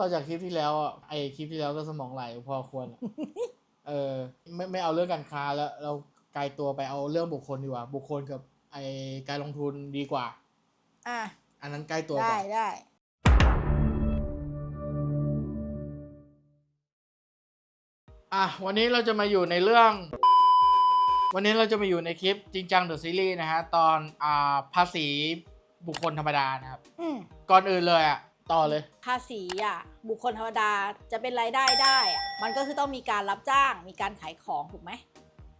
ต่อจากคลิปที่แล้วอะไอคลิปที่แล้วก็สมองไหลพอควรอะเออ ไม่ไม่เอาเรื่องการค้าแล้วเราไกลตัวไปเอาเรื่องบุคคลดีกว่า บุคคลกับไอการลงทุนดีกว่า อะ อันนั้นใกล้ตัวกได้ว่า ได้ อะวันนี้เราจะมาอยู่ในเรื่อง วันนี้เราจะมาอยู่ในคลิปจริงจังเดอะซีรีส์นะฮะ ตอนอ่าภาษีบุคคลธรรมดานะครับ อืมก่อนอื่นเลยอะ ต่อเลย ภาษีอะบุคคลธรรมดาจะเป็นรายได้ได้อะมันก็คือต้องมีการรับจ้างมีการขายของถูกไหม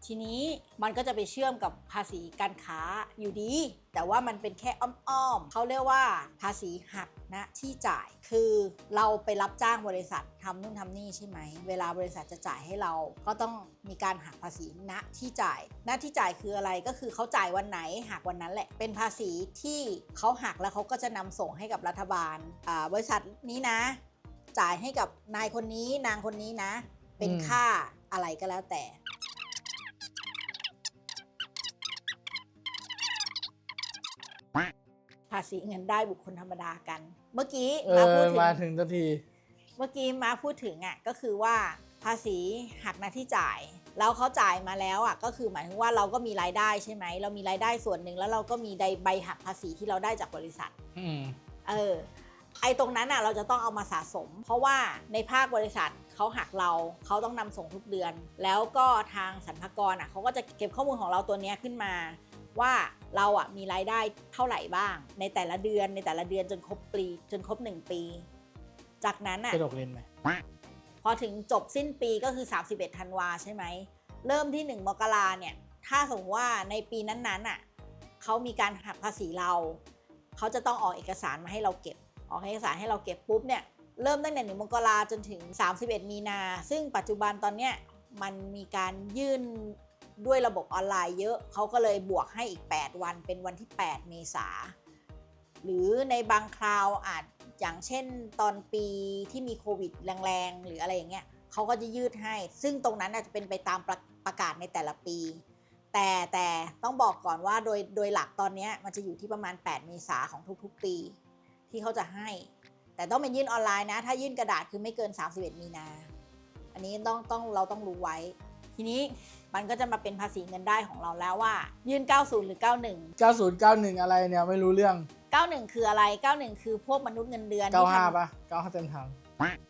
ทีนี้มันก็จะไปเชื่อมกับภาษีการค้าอยู่ดี แต่ว่ามันเป็นแค่อ้อมๆเขาเรียกว่าภาษีหักณที่จ่ายคือเราไปรับจ้างบริษัททำนู่นทำนี่ใช่ไหม เวลาบริษัทจะจ่ายให้เราก็ต้องมีการหักภาษีณที่จ่ายณที่จ่ายคืออะไรก็คือเขาจ่ายวันไหนหักวันนั้นแหละ เป็นภาษีที่เขาหักแล้วเขาก็จะนำส่งให้กับรัฐบาลอ่าบริษัทนี้นะ จ่ายให้กับนายคนนี้นางคนนี้นะ เป็นอืมค่าอะไรก็แล้วแต่ ภาษีเงินได้บุคคลธรรมดากัน เมื่อกี้เอมาอพูดถึง มาถึงทันทีเมื่อกี้มาพูดถึงอะก็คือว่าภาษีหักหน้าที่จ่าย แล้วเขาจ่ายมาแล้วอะก็คือหมายถึงว่าเราก็มีรายได้ใช่ไหม เรามีรายได้ส่วนหนึ่งแล้วเราก็มีใบหักภาษีที่เราได้จากบริษัท อืมเออไอ้ตรงนั้นอะเราจะต้องเอามาสะสม เพราะว่าในภาคบริษัทเขาหักเราเขาต้องนำส่งทุกเดือน แล้วก็ทางสรรพากรอะเขาก็จะเก็บข้อมูลของเราตัวเนี้ยขึ้นมา ว่า เราอะมีรายได้เท่าไหร่บ้าง ในแต่ละเดือนในแต่ละเดือนจนครบปีจนครบหนึ่งปี จากนั้นอะกระดกเล่นไหมพอถึงจบสิ้นปีก็คือ 31ธันวาใช่ไหม เริ่มที่ 1 มกราเนี่ย ถ้าสมมติว่าในปีนั้นๆอะเขามีการหักภาษีเรา เขาจะต้องออกเอกสารมาให้เราเก็บ ออกเอกสารให้เราเก็บปุ๊บเนี่ย เริ่มตั้งแต่ 1 มกราจนถึง 31 มีนา ซึ่งปัจจุบันตอนเนี้ยมันมีการยื่น ด้วยระบบออนไลน์เยอะเขาก็เลยบวกให้อีก 8 วันเป็นวันที่ 8 เมษาหรือในบางคราวอาจอย่างเช่นตอนปีที่มีโควิดแรงๆ หรืออะไรอย่างเงี้ยเขาก็จะยืดให้ ซึ่งตรงนั้นอาจจะเป็นไปตามประประกาศในแต่ละปี แต่แต่ต้องบอกก่อนว่าโดยโดยหลักตอนนี้มันจะอยู่ที่ประมาณ 8 เมษาของทุกๆ ปี ที่เขาจะให้ แต่ต้องเป็นยื่นออนไลน์นะ ถ้ายื่นกระดาษคือไม่เกิน 31 มีนา อันนี้ต้องต้องเราต้องรู้ไว้ ทีนี้มันก็จะมาเป็นภาษีเงินได้ของเราแล้วว่า ยื่น 90 หรือ 91 9091 อะไรเนี่ยไม่รู้เรื่อง 91 คืออะไร 91 คือพวกมนุษย์เงินเดือนที่ท95ป่ะ95เต็มทาง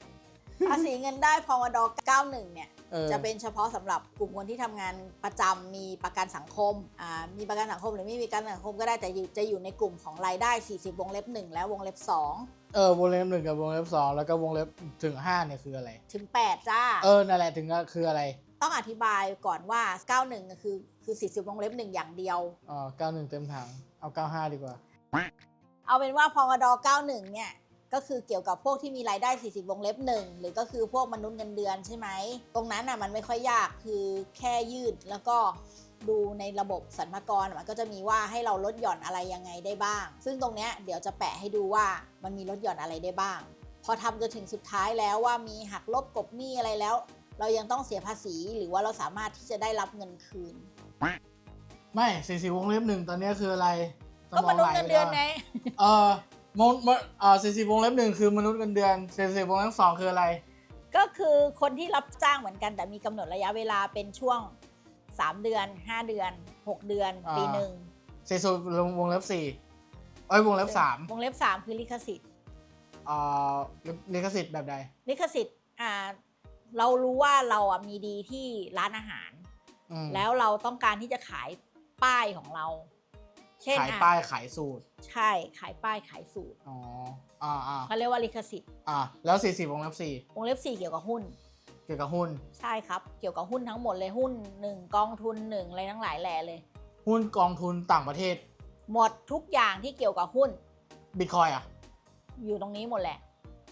ำภาษีเงินได้พมด91 เนี่ยเออจะเป็นเฉพาะสำหรับกลุ่มคนที่ทำงานประจำมีประกันสังคมอ่ามีประกันสังคมหรือไม่มีประกันสังคมก็ได้แต่อยู่จะอยู่ในกลุ่มของรายได้ 40 วงเล็บ 1 และวงเล็บเออวงเล็บหนึ่งกับวงเล็บสองแล้วก็วงเล็บถึง5เนี่ยคืออะไร2ถึง8จ้า เออนั่นแหละถึงก็คืออะไร ต้องอธิบายก่อนว่า 91ก็คือคือ 40วงเล็บ1อย่างเดียว อ๋อ91 เต็มทางเอา 95 ดีกว่า เอาเป็นว่าพมด91 เนี่ย ก็คือเกี่ยวกับพวกที่มีรายได้ 40 วงเล็บ1หรือก็คือพวกมนุษย์เงินเดือนใช่ไหม ตรงนั้นน่ะมันไม่ค่อยยากคือแค่ยืดแล้วก็ดูในระบบสรรพากรมันก็จะมีว่าให้เราลดหย่อนอะไรยังไงได้บ้าง ซึ่งตรงเนี้ยเดี๋ยวจะแปะให้ดูว่ามันมีลดหย่อนอะไรได้บ้าง พอทำจนถึงสุดท้ายแล้วว่ามีหักลบกบหนี้อะไรแล้ว เรายังต้องเสียภาษีหรือว่าเราสามารถที่จะได้รับเงินคืน ไม่40วงเล็บหนึ่งตอนนี้คืออะไรสก็มมองนุษไหลย์เงินไปเดือนแล้วไง เออมนมนเอ่อ40วงเล็บหนึ่งคือมนุษย์เงินเดือน40วงเล็บสองคืออะไร ก็คือคนที่รับจ้างเหมือนกัน แต่มีกำหนดระยะเวลาเป็นช่วง 3 เดือน 5 เดือน 6 เดือนอ่า ปีหนึ่ง40วงเล็บสี่เอ้ยวงเล็บสามวงเล็บ 3 คือลิขสิทธิ์ เอ่อลิขสิทธิ์แบบใดลิขสิทธิ์อ่า เรารู้ว่าเราอะมีดีที่ร้านอาหาร อืมแล้วเราต้องการที่จะขายป้ายของเรา เช่นขายอะป้ายขายสูตร ใช่ขายป้ายขายสูตรอ๋อ อ่าอ่าเขาเรียกว่าลิขสิทธิ์อ่าแล้ว 40วงเล็บสี่วงเล็บ4เกี่ยวกับหุ้นเกี่ยวกับหุ้น ใช่ครับ เกี่ยวกับหุ้นทั้งหมดเลยหุ้น1กองทุน1อะไรทั้งหลายแหล่เลย หุ้นกองทุนต่างประเทศหมดทุกอย่างที่เกี่ยวกับหุ้น บิตคอยอะอยู่ตรงนี้หมดแหละ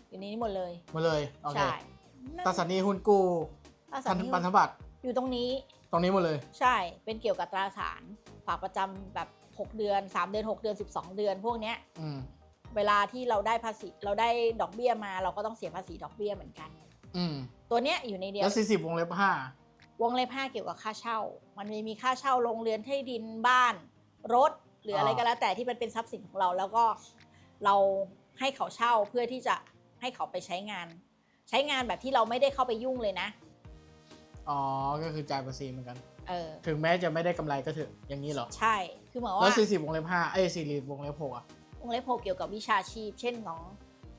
อยู่ในนี้หมดเลยมาเลย โอเค ใช่ ตราสารหนี้หุ้นกู้ตราสาพัรนหนี้พันธบัตรอยู่ตรงนี้ ตรงนี้หมดเลย ใช่ เป็นเกี่ยวกับตราสารฝากประจำแบบ 6 เดือน 3 เดือน 6 เดือน 12 เดือนพวกเนี้ยอืมเวลาที่เราได้ภาษีเราได้ดอกเบี้ยมาเราก็ต้องเสียภาษีดอกเบี้ยเหมือนกัน อืมตัวเนี้ยอยู่ในเดียวแล้ว40วงเล็บห้าวงเล็บ5เกี่ยวกับค่าเช่า มันมีมีค่าเช่าโรงเรือนที่ดินบ้าน รถหรืออะไรก็แล้วแต่ที่มันเป็นทรัพย์สินของเราแล้วก็เราให้เขาเช่าเพื่อที่จะให้เขาไปใช้งาน ใช้งานแบบที่เราไม่ได้เข้าไปยุ่งเลยนะ อ๋อ ก็คือจ่ายภาษีเหมือนกัน เออ ถึงแม้จะไม่ได้กำไรก็เถอะอย่างนี้เหรอ ใช่ คือเหมือนแล้วว่าสี่สิบวงเล็บห้าเอ้ยสี่สิบวงเล็บหกอะ วงเล็บหกเกี่ยวกับวิชาชีพ เช่นของ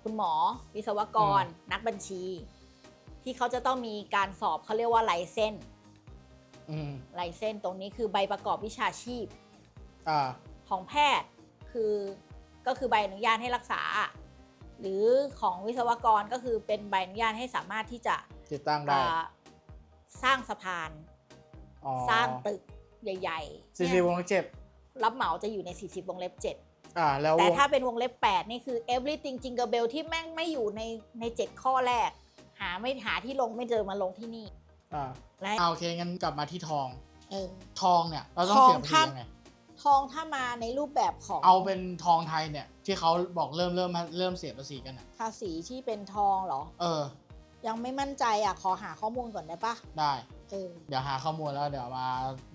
คุณหมอ วิศวกร นักบัญชี ที่เขาจะต้องมีการสอบเขาเรียกว่าไลเซนอืมไลเซนตรงนี้คือใบประกอบวิชาชีพอ่า ของแพทย์ คือก็คือใบอนุญาตให้รักษา หรือของวิศวกรก็คือเป็นใบอนุญาตให้สามารถที่จะติดตั้งได้อ่าสร้างสะพาน อ๋อสร้างตึกใหญ่ๆสี่สิบเนี่ยวงเล็บเจ็ดรับเหมาจะอยู่ใน 40 วงเล็บ 7 อ่าแล้วแต่วงถ้าเป็นวงเล็บ 8 นี่คือ everything jingle bell ที่แม่งไม่อยู่ในใน 7 ข้อแรก หาไม่หาที่ลงไม่เจอมาลงที่นี่ อ่าและอ่าโอเคงั้นกลับมาที่ทอง เออ ทองเนี่ย เราต้องทองเสียภาษีถ้ายังไง ทองถ้ามาในรูปแบบของเอาเป็นทองไทยเนี่ย ที่เขาบอกเริ่มเริ่มเริ่มเสียภาษีกันอะภาษีที่เป็นทองเหรอ เออ ยังไม่มั่นใจอะ ขอหาข้อมูลก่อนได้ปะได้ เออเดี๋ยวหาข้อมูลแล้วเดี๋ยวมา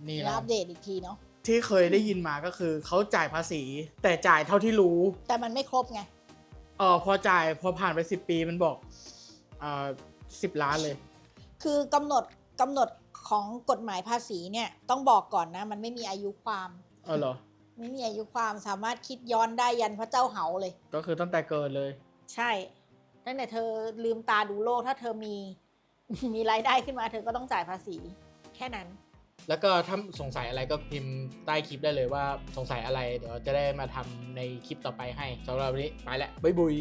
นี่แล้วแล้วอัปเดตอีกทีเนาะที่เคยได้ยินมาก็คือเขาจ่ายภาษี แต่จ่ายเท่าที่รู้ แต่มันไม่ครบไงเออพอจ่ายพอผ่านไปสิบปีมันบอกอ่าสิบล้านเลย คือกำหนดกำหนดของกฎหมายภาษีเนี่ยต้องบอกก่อนนะ มันไม่มีอายุความเออเหรอ ไม่มีอายุความสามารถคิดย้อนได้ยันพระเจ้าเหาเลย ก็คือตั้งแต่เกิดเลย ใช่ ตั้งแต่เธอลืมตาดูโลกถ้าเธอมี มีรายได้ขึ้นมาเธอก็ต้องจ่ายภาษี แค่นั้น แล้วก็ถ้าสงสัยอะไรก็พิมพ์ใต้คลิปได้เลยว่าสงสัยอะไร เดี๋ยวจะได้มาทำในคลิปต่อไปให้สำหรับวันนี้ไปแล้วบ๊ายบุย